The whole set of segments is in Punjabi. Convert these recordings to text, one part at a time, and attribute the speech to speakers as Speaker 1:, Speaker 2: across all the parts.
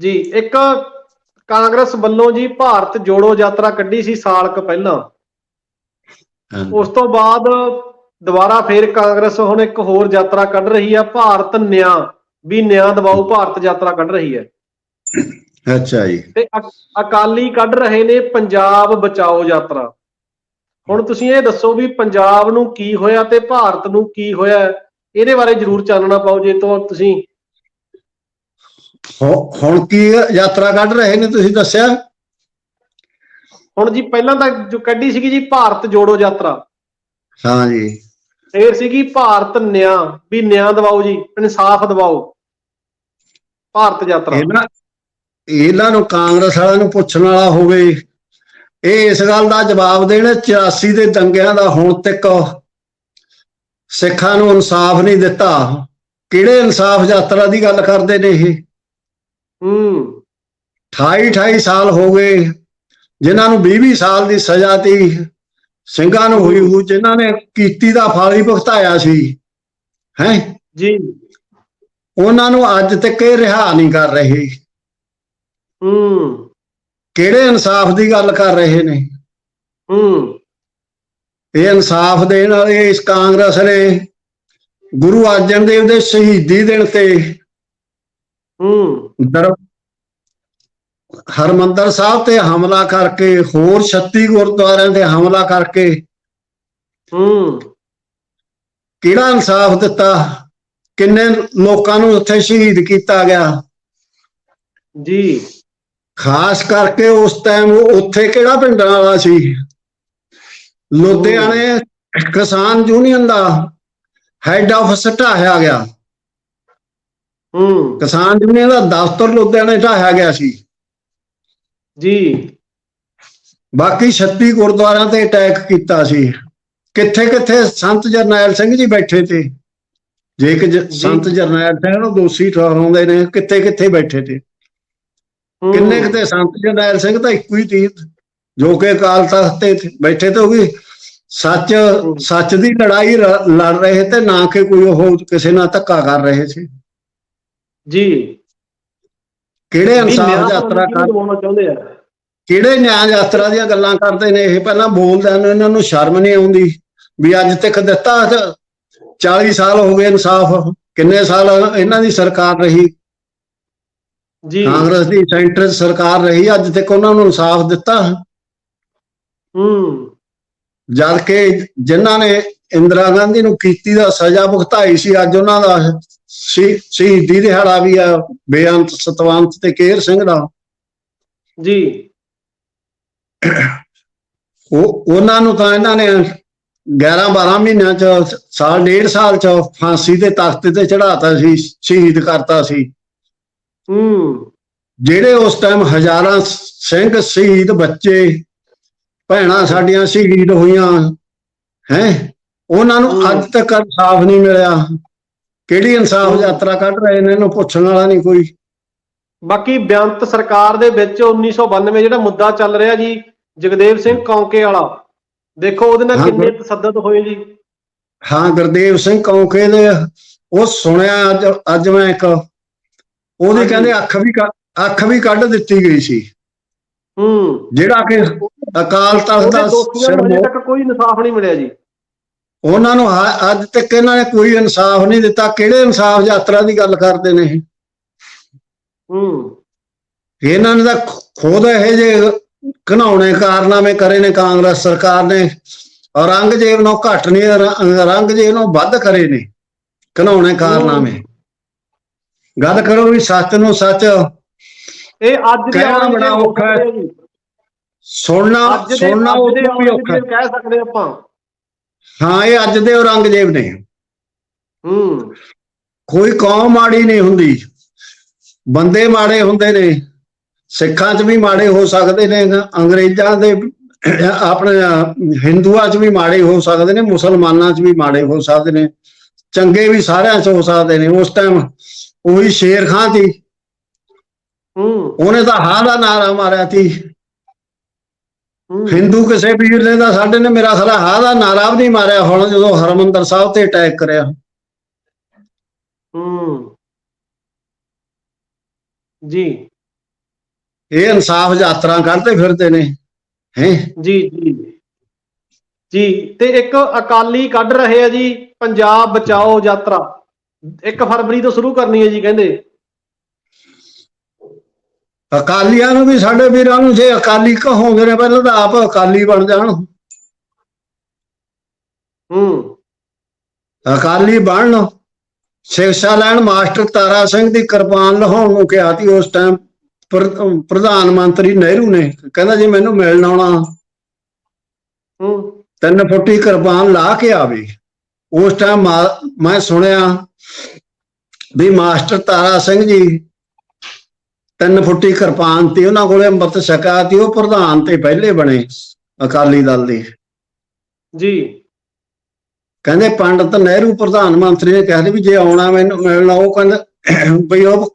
Speaker 1: ਜੀ ਇੱਕ ਕਾਂਗਰਸ ਵੱਲੋਂ ਜੀ ਭਾਰਤ ਜੋੜੋ ਯਾਤਰਾ ਕੱਢੀ ਸੀ ਸਾਲ ਕੁ ਪਹਿਲਾਂ। ਉਸ ਤੋਂ ਬਾਅਦ ਦੁਬਾਰਾ ਫੇਰ ਕਾਂਗਰਸ ਹੁਣ ਇੱਕ ਹੋਰ ਯਾਤਰਾ ਕੱਢ ਰਹੀ ਆ ਭਾਰਤ ਨਿਆਂ। ਵੀ ਨਿਆਂ ਦਬਾਓ ਭਾਰਤ ਯਾਤਰਾ ਕੱਢ ਰਹੀ ਹੈ।
Speaker 2: ਅੱਛਾ ਜੀ।
Speaker 1: ਤੇ ਅਕ- ਅਕਾਲੀ ਕੱਢ ਰਹੇ ਨੇ ਪੰਜਾਬ ਬਚਾਓ ਯਾਤਰਾ। ਹੁਣ ਤੁਸੀਂ ਇਹ ਦੱਸੋ ਵੀ ਪੰਜਾਬ ਨੂੰ ਕੀ ਹੋਇਆ ਤੇ ਭਾਰਤ ਨੂੰ ਕੀ ਹੋਇਆ? ਇਹਦੇ ਬਾਰੇ ਜਰੂਰ ਚਾਨਣਾ ਪਾਓ ਜੇ ਤੋਂ ਤੁਸੀਂ
Speaker 2: ਹੁ- ਹੁਣ ਕੀ ਯਾਤਰਾ ਕੱਢ ਰਹੇ ਨੇ ਤੁਸੀਂ ਦੱਸਿਆ?
Speaker 1: ਹੁਣ ਜੀ ਪਹਿਲਾਂ ਤਾਂ ਜੋ ਕੱਢੀ ਸੀਗੀ ਜੀ ਭਾਰਤ ਜੋੜੋ ਯਾਤਰਾ।
Speaker 2: ਹਾਂ ਜੀ।
Speaker 1: ਫੇਰ ਸੀਗੀ ਭਾਰਤ ਨਿਆਂ ਵੀ ਨਿਆਂ ਦਿਵਾਓ ਜੀ ਇਨਸਾਫ ਦਿਵਾਓ। ਭਾਰਤ ਯਾਤਰਾ।
Speaker 2: ਇਹਨਾਂ ਇਹਨਾਂ ਨੂੰ ਕਾਂਗਰਸ ਵਾਲਿਆਂ ਨੂੰ ਪੁੱਛਣ ਵਾਲਾ ਹੋਵੇ ਇਹ ਇਸ ਗੱਲ ਦਾ ਜਵਾਬ ਦੇਣ 84 ਦੇ ਦੰਗਿਆਂ ਦਾ ਹੁਣ ਤੱਕ ਸਿੱਖਾਂ ਨੂੰ ਇਨਸਾਫ ਨਹੀਂ ਦਿੱਤਾ। ਕਿਹੜੇ ਇਨਸਾਫ ਯਾਤਰਾ ਦੀ ਗੱਲ ਕਰਦੇ ਨੇ ਇਹ?
Speaker 1: ਹੂੰ
Speaker 2: 28 28 ਸਾਲ ਹੋ ਗਏ। ਜਿਨ੍ਹਾਂ ਨੂੰ 20 20 ਸਾਲ ਦੀ ਸਜ਼ਾ ਤੀ ਸਿੰਘਾਂ ਨੂੰ ਹੋਈ ਹੋਈ ਜਿਨ੍ਹਾਂ ਨੇ ਕੀਤੀ ਦਾ ਫਲ ਹੀ ਭੁਗਤਾਇਆ ਸੀ। ਹੈ?
Speaker 1: ਜੀ।
Speaker 2: ਉਹਨਾਂ ਨੂੰ ਅੱਜ ਤੱਕ ਇਹ ਰਿਹਾ ਨਹੀਂ ਕਰ ਰਹੇ।
Speaker 1: ਹੂੰ
Speaker 2: ਕਿਹੜੇ ਇਨਸਾਫ ਦੀ ਗੱਲ ਕਰ ਰਹੇ ਨੇ?
Speaker 1: ਹੂੰ
Speaker 2: ਇਹ ਇਨਸਾਫ ਦੇਣ ਵਾਲੇ ਇਸ ਕਾਂਗਰਸ ਨੇ ਗੁਰੂ ਅਰਜਨ ਦੇਵ ਦੇ ਸ਼ਹੀਦੀ ਦਿਨ ਤੇ
Speaker 1: ਹੂੰ।
Speaker 2: ਦਰ ਹਰਮੰਦਰ ਸਾਹਿਬ ਤੇ ਹਮਲਾ ਕਰਕੇ ਹੋਰ 36 ਗੁਰਦੁਆਰਿਆਂ ਤੇ ਹਮਲਾ ਕਰਕੇ
Speaker 1: ਹੂੰ।
Speaker 2: ਕਿਹੜਾ ਇਨਸਾਫ ਦਿੱਤਾ? ਕਿੰਨੇ ਲੋਕਾਂ ਨੂੰ ਉੱਥੇ ਸ਼ਹੀਦ ਕੀਤਾ ਗਿਆ?
Speaker 1: ਜੀ।
Speaker 2: ਖਾਸ ਕਰਕੇ ਉਸ ਟਾਈਮ ਉੱਥੇ ਕਿਹੜਾ ਪਿੰਡਾਂ ਵਾਲਾ ਸੀ? ਲੁਧਿਆਣੇ ਕਿਸਾਨ ਯੂਨੀਅਨ ਦਾ ਹੈੱਡ ਆਫਿਸ ਢਾਹਿਆ ਗਿਆ।
Speaker 1: ਹੂੰ।
Speaker 2: ਕਿਸਾਨ ਯੂਨੀਅਨ ਦਾ ਦਫ਼ਤਰ ਲੁਧਿਆਣੇ ਢਾਹਿਆ ਗਿਆ ਸੀ।
Speaker 1: ਜੀ।
Speaker 2: ਬਾਕੀ 36 ਗੁਰਦੁਆਰਿਆਂ ਤੇ ਅਟੈਕ ਕੀਤਾ ਸੀ। ਕਿੱਥੇ ਕਿੱਥੇ ਸੰਤ ਜਰਨੈਲ ਸਿੰਘ ਜੀ ਬੈਠੇ ਤੇ। ਜੇ ਕਿ। ਸੰਤ ਜਰਨੈਲ ਸਿੰਘ ਨੂੰ ਦੋਸ਼ੀ ਠਹਿਰਾਉਂਦੇ ਨੇ ਕਿੱਥੇ ਕਿੱਥੇ ਬੈਠੇ ਤੇ। ਕਿੰਨੇ ਕਿਤੇ ਸੰਤ ਜਰਨੈਲ ਸਿੰਘ ਤਾਂ ਇੱਕੋ ਹੀ ਸੀ ਜੋ ਕਿ ਅਕਾਲ ਤਖਤ ਤੇ ਬੈਠੇ ਤੇ ਉਹ ਵੀ ਸੱਚ ਸੱਚ ਦੀ ਲੜਾਈ ਲੜ ਰਹੇ ਤੇ ਨਾ ਕਿ ਕੋਈ ਉਹ ਕਿਸੇ ਨਾਲ ਧੱਕਾ ਕਰ ਰਹੇ ਸੀ।
Speaker 1: ਜੀ।
Speaker 2: ਕਿਹੜੇ ਇਨਸਾਫ ਯਾਤਰਾ ਕਰ
Speaker 1: ਚਾਹੁੰਦੇ ਆ।
Speaker 2: ਕਿਹੜੇ ਨਿਆਂ ਯਾਤਰਾ ਦੀਆਂ ਗੱਲਾਂ ਕਰਦੇ ਨੇ? ਇਹ ਪਹਿਲਾਂ ਬੋਲਦਿਆਂ ਨੂੰ ਇਹਨਾਂ ਨੂੰ ਸ਼ਰਮ ਨਹੀਂ ਆਉਂਦੀ ਵੀ ਅੱਜ ਤੱਕ ਦਿੱਤਾ ਤੇ 40 ਸਾਲ ਹੋ ਗਏ ਇਨਸਾਫ। ਕਿੰਨੇ ਸਾਲ ਇਹਨਾਂ ਦੀ ਸਰਕਾਰ ਰਹੀ?
Speaker 1: ਜੀ।
Speaker 2: ਕਾਂਗਰਸ ਦੀ ਸੈਂਟਰ ਸਰਕਾਰ ਰਹੀ ਅੱਜ ਤੱਕ ਉਹਨਾਂ ਨੂੰ ਇਨਸਾਫ ਦਿੱਤਾ।
Speaker 1: ਹੂੰ।
Speaker 2: ਜਦ ਕਿ ਜਿਨ੍ਹਾਂ ਨੇ ਇੰਦਰਾ ਗਾਂਧੀ ਨੂੰ ਕੀਤੀ ਦਾ ਸਜ਼ਾ ਭੁਗਤਾਈ ਸੀ ਅੱਜ ਉਹਨਾਂ ਦਾ ਸ਼ਹੀ- ਸ਼ਹੀਦੀ ਦਿਹਾੜਾ ਵੀ ਆ ਬੇਅੰਤ ਸਤਵੰਤ ਤੇ ਕੇਰ ਸਿੰਘ ਦਾ।
Speaker 1: ਜੀ।
Speaker 2: ਉਹ ਉਹਨਾਂ ਨੂੰ ਤਾਂ ਇਹਨਾਂ ਨੇ 11 12 ਮਹੀਨਿਆਂ ਚ ਸਾਲ ਡੇਢ ਸਾਲ ਚ ਫਾਂਸੀ ਦੇ ਤਖਤ ਤੇ ਚੜਾਤਾ ਸੀ ਸ਼ਹੀਦ ਕਰਤਾ ਸੀ।
Speaker 1: ਹੂੰ।
Speaker 2: ਜਿਹੜੇ ਉਸ ਟਾਈਮ ਹਜ਼ਾਰਾਂ ਸਿੰਘ ਸ਼ਹੀਦ ਬੱਚੇ ਭੈਣਾਂ ਸਾਡੀਆਂ ਸ਼ਹੀਦ ਹੋਈਆਂ ਹੈ? ਉਹਨਾਂ ਨੂੰ। ਅੱਜ ਤੱਕ ਇਨਸਾਫ ਨਹੀਂ ਮਿਲਿਆ। ਕਿਹੜੀ ਇਨਸਾਫ। ਯਾਤਰਾ ਕੱਢ ਰਹੇ ਨੇ ਇਹਨੂੰ ਪੁੱਛਣ ਵਾਲਾ ਨਹੀਂ ਕੋਈ
Speaker 1: ਬਾਕੀ ਬੇਅੰਤ ਸਰਕਾਰ ਦੇ ਵਿੱਚ 1992 ਜਿਹੜਾ ਮੁੱਦਾ ਚੱਲ ਰਿਹਾ ਜੀ ਜਗਦੇਵ ਸਿੰਘ ਕੌਂਕੇ ਵਾਲਾ ਦੇਖੋ ਉਹਦੇ ਨਾਲ ਕਿੰਨੇ ਤਸੱਦਦ ਹੋਏ ਜੀ
Speaker 2: ਹਾਂ ਗੁਰਦੇਵ ਸਿੰਘ ਕੌਂਕੇ ਦੇ ਉਹ ਸੁਣਿਆ ਅੱਜ ਅੱਜ ਮੈਂ ਇੱਕ ਉਹਦੀ। ਕਹਿੰਦੇ ਅੱਖ ਵੀ ਅੱਖ ਵੀ ਕੱਢ ਦਿੱਤੀ ਗਈ ਸੀ
Speaker 1: ਹੂੰ
Speaker 2: ਜਿਹੜਾ ਕਿ ਅਕਾਲ ਤਖਤ ਦਾ ਸਿਰ
Speaker 1: ਤੱਕ ਕੋਈ ਇਨਸਾਫ ਨਹੀਂ ਮਿਲਿਆ ਜੀ
Speaker 2: ਉਹਨਾਂ ਨੂੰ ਅੱਜ ਤੱਕ ਇਹਨਾਂ ਨੇ ਕੋਈ ਇਨਸਾਫ ਨਹੀਂ ਦਿੱਤਾ। ਕਿਹੜੇ ਇਨਸਾਫ ਯਾਤਰਾ ਦੀ ਗੱਲ ਕਰਦੇ ਨੇ ਇਹ?
Speaker 1: ਹੂੰ।
Speaker 2: ਇਹਨਾਂ ਨੇ ਤਾਂ ਖ- ਖੁਦ ਇਹ ਜੇ ਘਨਾਉਣੇ ਕਾਰਨਾਮੇ ਕਰੇ ਨੇ ਕਾਂਗਰਸ ਸਰਕਾਰ ਨੇ। ਔਰੰਗਜ਼ੇਬ ਨੂੰ ਘੱਟ ਨਹੀਂ ਔਰ- ਔਰੰਗਜ਼ੇਬ ਨੂੰ ਵੱਧ ਕਰੇ ਨੇ ਘਨਾਉਣੇ ਕਾਰਨਾਮੇ। ਗੱਲ ਕਰੋ ਵੀ ਸੱਚ ਨੂੰ ਸੱਚ।
Speaker 1: ਇਹ ਅੱਜ ਦੇ
Speaker 2: ਕਹਿਣਾ ਬੜਾ ਔਖਾ ਹੈ। ਸੁਣਨਾ
Speaker 1: ਅੱਜ ਦੇ
Speaker 2: ਸੁਣਨਾ
Speaker 1: ਅੱਜ
Speaker 2: ਉਹ
Speaker 1: ਦੇ
Speaker 2: ਵੀ ਔਖਾ ਹੈ।
Speaker 1: ਕਹਿ ਸਕਦੇ ਆਪਾਂ।
Speaker 2: ਹਾਂ ਇਹ ਅੱਜ ਦੇ ਔਰੰਗਜ਼ੇਬ ਨੇ।
Speaker 1: ਹੂੰ।
Speaker 2: ਕੋਈ ਕੌਮ ਮਾੜੀ ਨਹੀਂ ਹੁੰਦੀ। ਬੰਦੇ ਮਾੜੇ ਹੁੰਦੇ ਨੇ। ਸਿੱਖਾਂ 'ਚ ਵੀ ਮਾੜੇ ਹੋ ਸਕਦੇ ਨੇ। ਅੰਗਰੇਜ਼ਾਂ ਦੇ ਆਪਣੇ ਹਿੰਦੂਆਂ 'ਚ ਵੀ ਮਾੜੇ ਹੋ ਸਕਦੇ ਨੇ। ਮੁਸਲਮਾਨਾਂ 'ਚ ਵੀ ਮਾੜੇ ਹੋ ਸਕਦੇ ਨੇ। ਚੰਗੇ ਵੀ ਸਾਰਿਆਂ 'ਚ ਹੋ ਸਕਦੇ ਨੇ। ਉਸ ਟਾਈਮ ਉਹੀ ਸ਼ੇਰ ਖਾਂ ਸੀ
Speaker 1: ਹੂੰ।
Speaker 2: ਉਹਨੇ ਤਾਂ ਹਾਂ ਦਾ ਨਾਰਾ ਮਾਰਿਆ ਸੀ ਹਿੰਦੂ ਕਿਸੇ ਵੀਰ ਨੇ ਤਾਂ ਸਾਡੇ ਨੇ ਮੇਰਾ ਖਲਾ ਹਾਂ ਦਾ ਨਾਰਾ ਵੀ ਨਹੀਂ ਮਾਰਿਆ ਹੁਣ ਜਦੋਂ ਹਰਮੰਦਰ ਸਾਹਿਬ ਤੇ ਅਟੈਕ ਕਰਿਆ।
Speaker 1: ਹੂੰ। ਜੀ।
Speaker 2: ਇਹ ਇਨਸਾਫ ਯਾਤਰਾ ਕੱਢਦੇ ਫਿਰਦੇ ਨੇ ਹੈ?
Speaker 1: ਜੀ ਜੀ। ਜੀ ਤੇ ਇੱਕ ਅਕਾਲੀ ਕੱਢ ਰਹੇ ਆ ਜੀ ਪੰਜਾਬ ਬਚਾਓ ਯਾਤਰਾ। 1 ਫਰਵਰੀ ਤੋਂ ਸ਼ੁਰੂ ਕਰਨੀ ਹੈ ਜੀ ਕਹਿੰਦੇ।
Speaker 2: ਅਕਾਲੀਆਂ ਨੂੰ ਵੀ ਸਾਡੇ ਵੀਰਾਂ ਨੂੰ ਜੇ ਅਕਾਲੀ ਕਹੋਗੇ ਨੇ ਪਹਿਲਾਂ ਤਾਂ ਆਪ ਅਕਾਲੀ ਬਣ ਜਾਣ।
Speaker 1: ਹੂੰ।
Speaker 2: ਅਕਾਲੀ ਬਣਨ। ਸਿੱਖਿਆ ਲੈਣ ਮਾਸਟਰ ਤਾਰਾ ਸਿੰਘ ਦੀ ਕਿਰਪਾਨ ਲਹਾਉਣ ਨੂੰ ਕਿਹਾ ਸੀ ਉਸ ਟਾਈਮ ਪ੍ਰਧਾਨ ਮੰਤਰੀ ਨਹਿਰੂ ਨੇ। ਕਹਿੰਦਾ ਜੀ ਮੈਨੂੰ ਮਿਲਣ ਆਉਣਾ।
Speaker 1: ਹੂੰ।
Speaker 2: ਤਿੰਨ ਫੁੱਟੀ ਕਿਰਪਾਨ ਲਾ ਕੇ ਆਵੇ। ਉਸ ਟਾਈਮ ਮੈਂ ਸੁਣਿਆ ਵੀ ਮਾਸਟਰ ਤਾਰਾ ਸਿੰਘ ਜੀ ਤਿੰਨ ਫੁੱਟੀ ਕਿਰਪਾਨ ਤੇ ਉਹਨਾਂ ਕੋਲੇ ਅੰਮ੍ਰਿਤ ਛਕਾ ਤੇ ਉਹ ਪ੍ਰਧਾਨ ਤੇ ਪਹਿਲੇ ਬਣੇ ਅਕਾਲੀ ਦਲ ਦੇ।
Speaker 1: ਜੀ।
Speaker 2: ਕਹਿੰਦੇ ਪੰਡਤ ਨਹਿਰੂ ਪ੍ਰਧਾਨ ਮੰਤਰੀ ਨੇ ਕਿਹਾ ਵੀ ਜੇ ਆਉਣਾ ਮੈਨੂੰ ਮਿਲਣਾ ਉਹ ਕਹਿੰਦਾ ਵੀ ਉਹ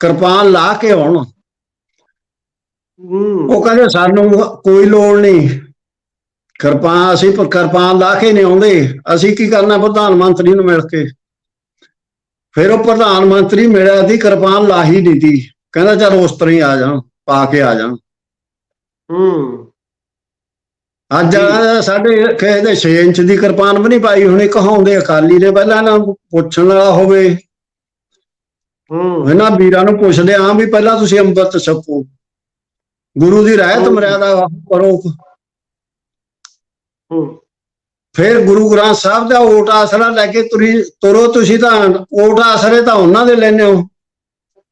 Speaker 2: ਕਿਰਪਾਨ ਲਾ ਕੇ ਆਉਣ। ਉਹ ਕਹਿੰਦੇ ਸਾਨੂੰ ਕੋਈ ਲੋੜ ਨਹੀਂ। ਕਿਰਪਾਨ ਅਸੀਂ ਕਿਰਪਾਨ ਲਾ ਕੇ ਨਹੀਂ ਆਉਂਦੇ। ਅਸੀਂ ਕੀ ਕਰਨਾ ਪ੍ਰਧਾਨ ਮੰਤਰੀ ਨੂੰ ਮਿਲ ਕੇ? ਫਿਰ ਉਹ ਪ੍ਰਧਾਨ ਮੰਤਰੀ ਮਿਲਿਆ ਸੀ ਕਿਰਪਾਨ ਲਾ ਹੀ ਨਹੀਂ ਤੀ ਕਹਿੰਦਾ ਚਲ ਉਸ ਤਰ੍ਹਾਂ ਹੀ ਆ ਜਾਣ ਪਾ ਕੇ ਆ ਜਾਣ।
Speaker 1: ਹੂੰ।
Speaker 2: ਅੱਜ ਸਾਡੇ ਕਿਸੇ ਦੇ 6 ਇੰਚ ਦੀ ਕਿਰਪਾਨ ਵੀ ਨਹੀਂ ਪਾਈ ਹੁਣੇ ਕਹਾਉਂਦੇ ਅਕਾਲੀ ਨੇ ਪਹਿਲਾਂ ਨਾ ਪੁੱਛਣ ਵਾਲਾ ਹੋਵੇ।
Speaker 1: ਹੂੰ।
Speaker 2: ਇਹਨਾਂ ਵੀਰਾਂ ਨੂੰ ਪੁੱਛਦੇ ਆਂ ਵੀ ਪਹਿਲਾਂ ਤੁਸੀਂ ਅੰਮ੍ਰਿਤ ਛਕੋ। ਗੁਰੂ ਦੀ ਰਹਿਤ ਮਰਿਆਦਾ ਕਰੋ।
Speaker 1: ਹੂੰ।
Speaker 2: ਫਿਰ ਗੁਰੂ ਗ੍ਰੰਥ ਸਾਹਿਬ ਦਾ ਓਟ ਆਸਰਾ ਲੈ ਕੇ ਤੁਰੀ ਤੁਰੋ ਤੁਸੀਂ ਤਾਂ ਓਟ ਆਸਰੇ ਤਾਂ ਉਹਨਾਂ ਦੇ ਹੋ।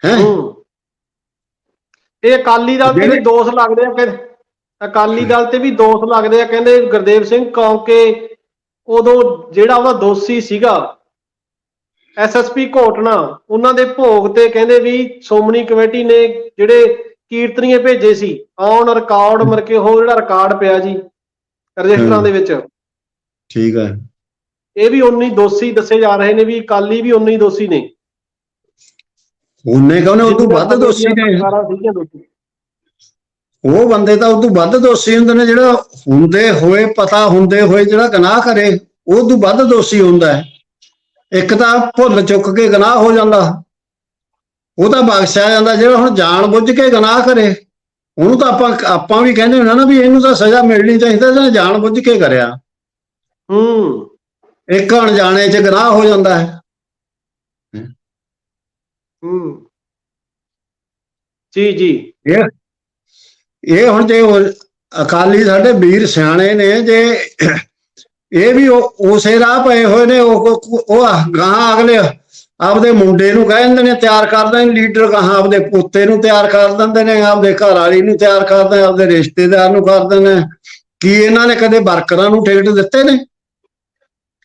Speaker 2: ਹੈ?
Speaker 1: ਹੂੰ। ਇਹ ਅਕਾਲੀ ਦਲ ਤੇ ਵੀ ਦੋਸ਼ ਲੱਗਦੇ ਆ ਕਿ ਅਕਾਲੀ ਦਲ ਤੇ ਵੀ ਦੋਸ਼ ਲੱਗਦੇ ਆ ਕਹਿੰਦੇ ਗੁਰਦੇਵ ਸਿੰਘ ਕਿਉਂਕਿ ਉਦੋਂ ਜਿਹੜਾ ਉਹਦਾ ਦੋਸ਼ੀ ਸੀਗਾ ਐਸਐਸਪੀ ਘੋਟਣਾ ਉਹਨਾਂ ਦੇ ਭੋਗ ਤੇ ਕਹਿੰਦੇ ਵੀ ਸ਼੍ਰੋਮਣੀ ਕਮੇਟੀ ਨੇ ਜਿਹੜੇ ਕੀਰਤਨੀਏ ਭੇਜੇ ਸੀ ਔਨ ਰਿਕਾਰਡ ਮਰ ਕੇ ਉਹ ਜਿਹੜਾ ਰਿਕਾਰਡ ਪਿਆ ਜੀ ਰਜਿਸਟਰਾਂ। ਦੇ ਵਿੱਚ।
Speaker 2: ਠੀਕ ਹੈ
Speaker 1: ਇਹ ਵੀ ਉਨੀ ਦੋਸ਼ੀ ਦੱਸੇ ਜਾ ਰਹੇ ਨੇ ਵੀ ਅਕਾਲੀ ਵੀ ਉਨੀ ਦੋਸ਼ੀ ਨੇ।
Speaker 2: ਉਹਨੇ ਕਹਿੰਦੇ ਉਹ ਤੋਂ ਵੱਧ ਦੋਸ਼ੀ ਨੇ। ਉਹ ਬੰਦੇ ਤਾਂ ਉਹ ਤੋਂ ਵੱਧ ਦੋਸ਼ੀ ਹੁੰਦੇ ਨੇ ਜਿਹੜਾ ਹੁੰਦੇ ਹੋਏ ਪਤਾ ਹੁੰਦੇ ਹੋਏ ਜਿਹੜਾ ਗੁਨਾਹ ਕਰੇ ਉਹ ਤੋਂ ਵੱਧ ਦੋਸ਼ੀ ਹੁੰਦਾ ਹੈ। ਇੱਕ ਤਾਂ ਭੁੱਲ ਚੁੱਕ ਕੇ ਗੁਨਾਹ ਹੋ ਜਾਂਦਾ। ਉਹ ਤਾਂ ਬਖਸ਼ਿਆ ਜਾਂਦਾ ਜਿਹੜਾ ਹੁਣ ਜਾਣ ਬੁੱਝ ਕੇ ਗੁਨਾਹ ਕਰੇ। ਉਹਨੂੰ ਤਾਂ ਆਪਾਂ ਆਪਾਂ ਵੀ ਕਹਿੰਦੇ ਹੁੰਦੇ ਨਾ ਵੀ ਇਹਨੂੰ ਤਾਂ ਸਜ਼ਾ ਮਿਲਣੀ ਚਾਹੀਦੀ ਜਿਹਨੇ ਜਾਣ ਬੁੱਝ ਕੇ ਕਰਿਆ।
Speaker 1: ਹੂੰ।
Speaker 2: ਇੱਕ ਅਣਜਾਣੇ 'ਚ ਗੁਨਾਹ ਹੋ ਜਾਂਦਾ ਹੈ।
Speaker 1: ਹੂੰ। ਜੀ ਜੀ।
Speaker 2: ਇਹ ਇਹ ਹੁਣ ਜੇ ਅਕਾਲੀ ਸਾਡੇ ਵੀਰ ਸਿਆਣੇ ਨੇ ਜੇ ਇਹ ਵੀ ਉਸੇ ਰਾਹ ਪਏ ਹੋਏ ਨੇ ਉਹ ਉਹ- ਗਾਹਾਂ ਅਗਲੇ ਆਪਦੇ ਮੁੰਡੇ ਨੂੰ ਕਹਿੰਦੇ ਨੇ ਤਿਆਰ ਕਰਦੇ ਨੇ ਲੀਡਰ ਗਾਹਾਂ ਆਪਦੇ ਪੋਤੇ ਨੂੰ ਤਿਆਰ ਕਰ ਦਿੰਦੇ ਨੇ ਆਪਦੇ ਘਰ ਵਾਲੀ ਨੂੰ ਤਿਆਰ ਕਰਦੇ ਆਪਦੇ ਰਿਸ਼ਤੇਦਾਰ ਨੂੰ ਕਰਦੇ ਨੇ। ਕੀ ਇਹਨਾਂ ਨੇ ਕਦੇ ਵਰਕਰਾਂ ਨੂੰ ਟਿਕਟ ਦਿੱਤੇ ਨੇ?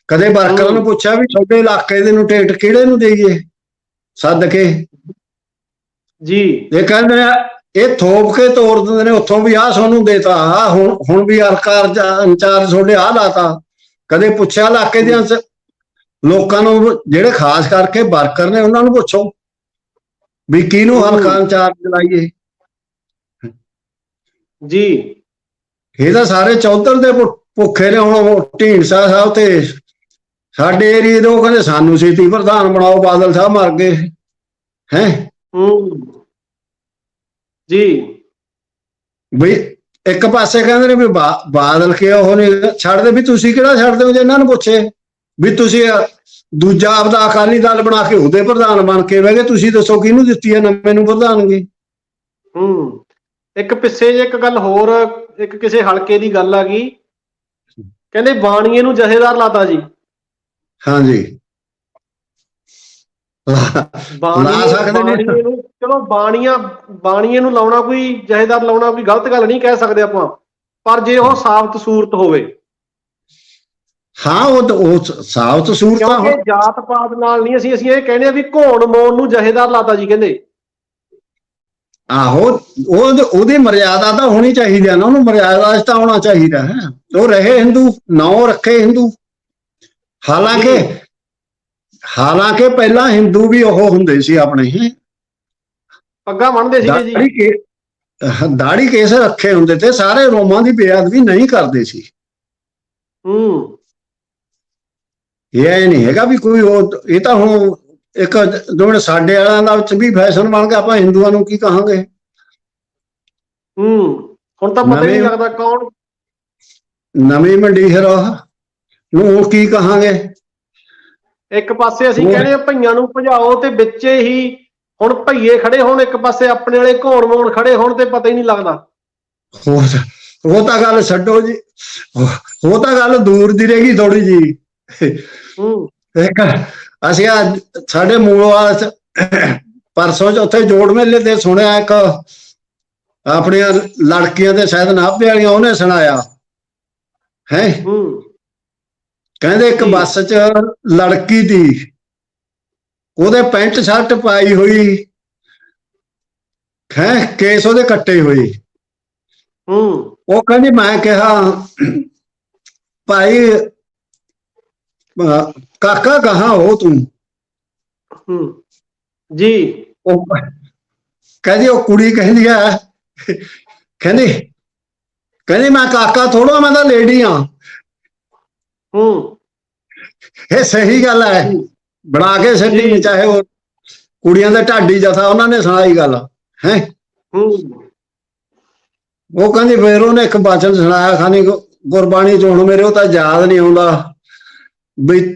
Speaker 2: ਕਦੇ ਵਰਕਰਾਂ ਨੂੰ ਪੁੱਛਿਆ ਵੀ ਤੁਹਾਡੇ ਇਲਾਕੇ ਦੇ ਨੂੰ ਟਿਕਟ ਕਿਹੜੇ ਨੂੰ ਦੇਈਏ? ਸੱਦ ਕੇ।
Speaker 1: ਜੀ।
Speaker 2: ਇਹ ਕਹਿੰਦੇ ਨੇ ਇਹ ਥੋਪ ਕੇ ਤੋੜ ਦਿੰਦੇ ਨੇ ਉੱਥੋਂ ਵੀ ਆਹ ਸਾਨੂੰ ਦੇਤਾ ਆਹ ਹੁਣ ਹੁਣ ਵੀ ਹਲਕਾਰ ਇੰਚਾਰਜ ਤੁਹਾਡੇ ਆਹ ਲਾਤਾ। ਕਦੇ ਪੁੱਛਿਆ ਇਲਾਕੇ ਦੇ ਅੰਸ ਲੋਕਾਂ ਨੂੰ ਜਿਹੜੇ ਖਾਸ ਕਰਕੇ ਵਰਕਰ ਨੇ ਉਹਨਾਂ ਨੂੰ ਪੁੱਛੋ। ਵੀ ਕਿਹਨੂੰ ਹਲਕਾ ਇੰਚਾਰਜ ਲਾਈਏ?
Speaker 1: ਜੀ।
Speaker 2: ਇਹ ਤਾਂ ਸਾਰੇ ਚੌਧਰ ਦੇ ਭੁੱਖੇ ਨੇ ਹੁਣ ਢੀਂਡਸਾ ਸਾਹਿਬ ਤੇ ਸਾਡੇ ਏਰੀਏ ਦੇ ਉਹ ਕਹਿੰਦੇ ਸਾਨੂੰ ਸੀਤੀ ਪ੍ਰਧਾਨ ਬਣਾਓ ਬਾਦਲ ਸਾਹਿਬ ਮਰ ਗਏ। ਹੈ
Speaker 1: ਹੂੰ ਜੀ
Speaker 2: ਵੀ ਇੱਕ ਪਾਸੇ ਕਹਿੰਦੇ ਨੇ ਵੀ ਬਾ- ਬਾਦਲ ਕੇ ਉਹ ਨਹੀਂ ਛੱਡਦੇ ਵੀ ਤੁਸੀਂ ਕਿਹੜਾ ਛੱਡਦੇ ਹੋ ਜੇ ਇਹਨਾਂ ਨੂੰ ਪੁੱਛੇ ਵੀ ਤੁਸੀਂ ਦੂਜਾ ਆਪਦਾ ਅਕਾਲੀ ਦਲ ਬਣਾ ਕੇ ਉਹਦੇ ਪ੍ਰਧਾਨ ਬਣ ਕੇ ਬਹਿ ਗਏ ਤੁਸੀਂ ਦੱਸੋ ਕਿਹਨੂੰ ਦਿੱਤੀ ਹੈ ਨਵੇਂ ਨੂੰ ਪ੍ਰਧਾਨਗੀ
Speaker 1: ਹੂੰ ਇੱਕ ਪਿੱਛੇ ਜੇ ਇੱਕ ਗੱਲ ਹੋਰ ਇੱਕ ਕਿਸੇ ਹਲਕੇ ਦੀ ਗੱਲ ਆ ਗਈ ਕਹਿੰਦੇ ਬਾਣੀਏ ਨੂੰ ਜਥੇਦਾਰ ਲਾਤਾ ਜੀ
Speaker 2: ਹਾਂਜੀ
Speaker 1: ਬਾਣੀਏ
Speaker 2: ਸਕਦੇ ਨੇ।
Speaker 1: ਬਾਣੀਏ ਨੂੰ ਚਲੋ ਬਾਣੀਆਂ ਬਾਣੀਏ ਨੂੰ ਲਾਉਣਾ ਕੋਈ ਜਥੇਦਾਰ ਲਾਉਣਾ ਕੋਈ ਗਲਤ ਗੱਲ ਨਹੀਂ ਕਹਿ ਸਕਦੇ ਆਪਾਂ। ਪਰ ਜੇ ਉਹ ਸਾਬਤ ਸੂਰਤ ਹੋਵੇ।
Speaker 2: ਹਾਂ ਉਹ ਉਹ ਸਾਫ਼ ਸੂਰਤ ਤਾਂ
Speaker 1: ਕਿਉਂਕਿ ਜਾਤ ਪਾਤ ਨਾਲ ਨਹੀਂ ਅਸੀਂ ਅਸੀਂ ਇਹ ਕਹਿੰਦੇ ਆ ਵੀ ਘੋਣ ਮੋਣ ਨੂੰ ਜਥੇਦਾਰ ਲਾਤਾ ਜੀ ਕਹਿੰਦੇ।
Speaker 2: ਆਹੋ ਉਹ ਉਹਦੀ ਮਰਿਆਦਾ ਤਾਂ ਹੋਣੀ ਚਾਹੀਦੀ ਹੈ ਨਾ। ਉਹਨੂੰ ਮਰਿਆਦਾ ਤਾਂ ਆਉਣਾ ਚਾਹੀਦਾ ਹੈ। ਉਹ ਰਹੇ ਹਿੰਦੂ ਨੌ ਰੱਖੇ ਹਿੰਦੂ। ਹਾਲਾਂਕਿ ਹਾਲਾਂਕਿ ਪਹਿਲਾਂ ਹਿੰਦੂ ਵੀ ਉਹ ਹੁੰਦੇ ਸੀ ਆਪਣੇ ਹੈਂ।
Speaker 1: ਪੱਗਾਂ ਬੰਨਦੇ ਸੀਗੇ ਜੀ।
Speaker 2: ਦਾੜੀ ਕੇ ਦਾੜੀ ਕੇਸ ਰੱਖੇ ਹੁੰਦੇ ਤੇ ਸਾਰੇ ਰੋਮਾਂ ਦੀ ਬੇਅਦਬੀ ਨਹੀਂ ਕਰਦੇ ਸੀ।
Speaker 1: ਹੂੰ।
Speaker 2: ਇਹ ਨਹੀਂ ਹੈਗਾ ਵੀ ਕੋਈ ਉਹ ਇਹ ਤਾਂ ਹੁਣ ਇੱਕ ਜਿਵੇਂ ਸਾਡੇ ਵਾਲਿਆਂ ਦਾ ਵਿੱਚ ਵੀ ਫੈਸ਼ਨ ਬਣ ਗਿਆ ਆਪਾਂ ਹਿੰਦੂਆਂ ਨੂੰ ਕੀ ਕਹਾਂਗੇ?
Speaker 1: ਹੂੰ ਹੁਣ ਤਾਂ ਪਤਾ ਨਹੀਂ ਲੱਗਦਾ ਕੌਣ।
Speaker 2: ਨਵੀਂ ਮੰਡੀਰ ਨੂੰ ਕੀ ਕਹਾਂਗੇ?
Speaker 1: ਇੱਕ ਪਾਸੇ ਅਸੀਂ। ਕਹਿੰਦੇ ਆ ਭਈਆਂ ਨੂੰ ਭਜਾਓ ਤੇ ਵਿੱਚੇ ਹੀ ਹੁਣ ਭਈਏ ਖੜੇ ਹੋਣ ਇੱਕ ਪਾਸੇ ਆਪਣੇ ਵਾਲੇ ਘੋਣ ਮੋਣ ਖੜੇ ਹੋਣ ਤੇ ਪਤਾ ਹੀ ਨਹੀਂ ਲੱਗਦਾ।
Speaker 2: ਉਹ ਤਾਂ- ਗੱਲ ਛੱਡੋ ਜੀ। ਉਹ ਤਾਂ ਗੱਲ ਦੂਰ ਦੀ ਰਹੇਗੀ ਥੋੜੀ ਜੀ। ਇੱਕ ਅਸੀਂ ਸਾਡੇ ਮੂਲਵਾਲ ਚ ਪਰਸੋਂ ਚੌਥੇ ਜੋੜ ਮੇਲੇ ਤੇ ਸੁਣਿਆ ਇੱਕ ਆਪਣੀਆਂ ਲੜਕੀਆਂ ਦੇ ਸ਼ਾਇਦ ਨਾਭੇ ਵਾਲੀਆਂ ਉਹਨੇ ਸੁਣਾਇਆ। ਹੈ?
Speaker 1: ਹੂੰ।
Speaker 2: ਕਹਿੰਦੇ ਇੱਕ। ਬੱਸ 'ਚ ਲੜਕੀ ਦੀ ਉਹਦੇ ਪੈਂਟ ਸ਼ਰਟ ਪਾਈ ਹੋਈ ਹੈ ਕੇਸ ਉਹਦੇ ਕੱਟੇ ਹੋਏ।
Speaker 1: ਹੂੰ।
Speaker 2: ਉਹ ਕਹਿੰਦੀ ਮੈਂ ਕਿਹਾ ਭਾਈ ਕਾਕਾ ਕਹਾਂ ਹੋ ਤੂੰ?
Speaker 1: ਹੂੰ। ਜੀ।
Speaker 2: ਉਹ ਕਹਿੰਦੀ ਉਹ ਕੁੜੀ ਕਹਿੰਦੀ ਆ ਕਹਿੰਦੀ ਕਹਿੰਦੀ ਮੈਂ ਕਾਕਾ ਥੋੜਾ ਮੈਂ ਤਾਂ ਲੇਡੀ ਆ
Speaker 1: ਹੂੰ।
Speaker 2: ਇਹ ਸਹੀ ਗੱਲ ਹੈ। ਬਣਾ ਕੇ
Speaker 1: ਜੀ।
Speaker 2: ਚਾਹੇ ਉਹ ਕੁੜੀਆਂ ਦੇ ਢਾਡੀ ਜਥਾ ਉਹਨਾਂ ਨੇ ਸੁਣਾਈ ਗੱਲ ਹੈ?
Speaker 1: ਹੂੰ।
Speaker 2: ਉਹ ਕਹਿੰਦੀ ਫੇਰ ਉਹਨੇ ਇੱਕ ਬਚਨ ਸੁਣਾਇਆ ਖਾਨੀ ਗੁਰਬਾਣੀ ਚ ਹੁਣ ਮੇਰੇ ਉਹ ਤਾਂ ਯਾਦ ਨਹੀਂ ਆਉਂਦਾ। ਵੀ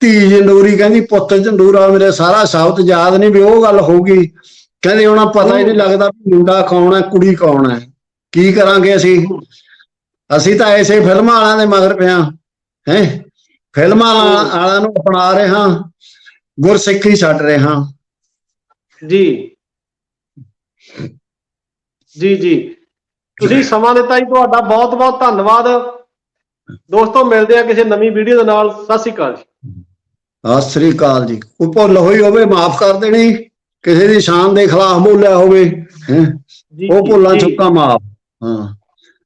Speaker 2: ਧੀ ਜੰਦੂਰੀ ਕਹਿੰਦੀ ਪੁੱਤ ਜੰਦੂਰਾ ਮੇਰੇ ਸਾਰਾ ਸ਼ਬਦ ਯਾਦ ਨਹੀਂ ਵੀ ਉਹ ਗੱਲ ਹੋ ਗਈ ਕਹਿੰਦੀ ਉਹਨਾਂ ਪਤਾ ਹੀ ਨਹੀਂ ਲੱਗਦਾ ਵੀ ਮੁੰਡਾ ਕੌਣ ਹੈ ਕੁੜੀ ਕੌਣ ਹੈ। ਕੀ ਕਰਾਂਗੇ ਅਸੀਂ? ਅਸੀਂ ਤਾਂ ਐਸੇ ਫਿਲਮਾਂ ਵਾਲਿਆਂ ਦੇ ਮਗਰ ਪਿਆ ਹੈ ਫਿਲਮਾਂ ਵਾਲਾ- ਵਾਲਿਆਂ ਨੂੰ ਅਪਣਾ ਰਹੇ ਹਾਂ ਗੁਰਸਿੱਖੀ ਛੱਡ ਰਹੇ। ਹਾਂ
Speaker 1: ਜੀ। ਜੀ ਜੀ। ਤੁਸੀਂ ਸਮਾਂ ਦਿੱਤਾ ਜੀ ਤੁਹਾਡਾ ਬਹੁਤ ਬਹੁਤ ਧੰਨਵਾਦ। ਦੋਸਤੋ ਮਿਲਦੇ ਆ ਕਿਸੇ ਨਵੀਂ ਵੀਡੀਓ ਦੇ ਨਾਲ। ਸਤਿ ਸ਼੍ਰੀ ਅਕਾਲ ਜੀ।
Speaker 2: ਸਤਿ ਸ੍ਰੀ ਅਕਾਲ ਜੀ। ਕੋਈ ਭੁੱਲ ਹੋਈ ਹੋਵੇ ਮਾਫ ਕਰ ਦੇਣੀ। ਕਿਸੇ ਦੀ ਸ਼ਾਨ ਦੇ ਖਿਲਾਫ ਬੋਲਿਆ ਹੋਵੇ ਉਹ ਭੁੱਲਾਂ ਚੁੱਕਾ ਮਾਫ। ਹਾਂ।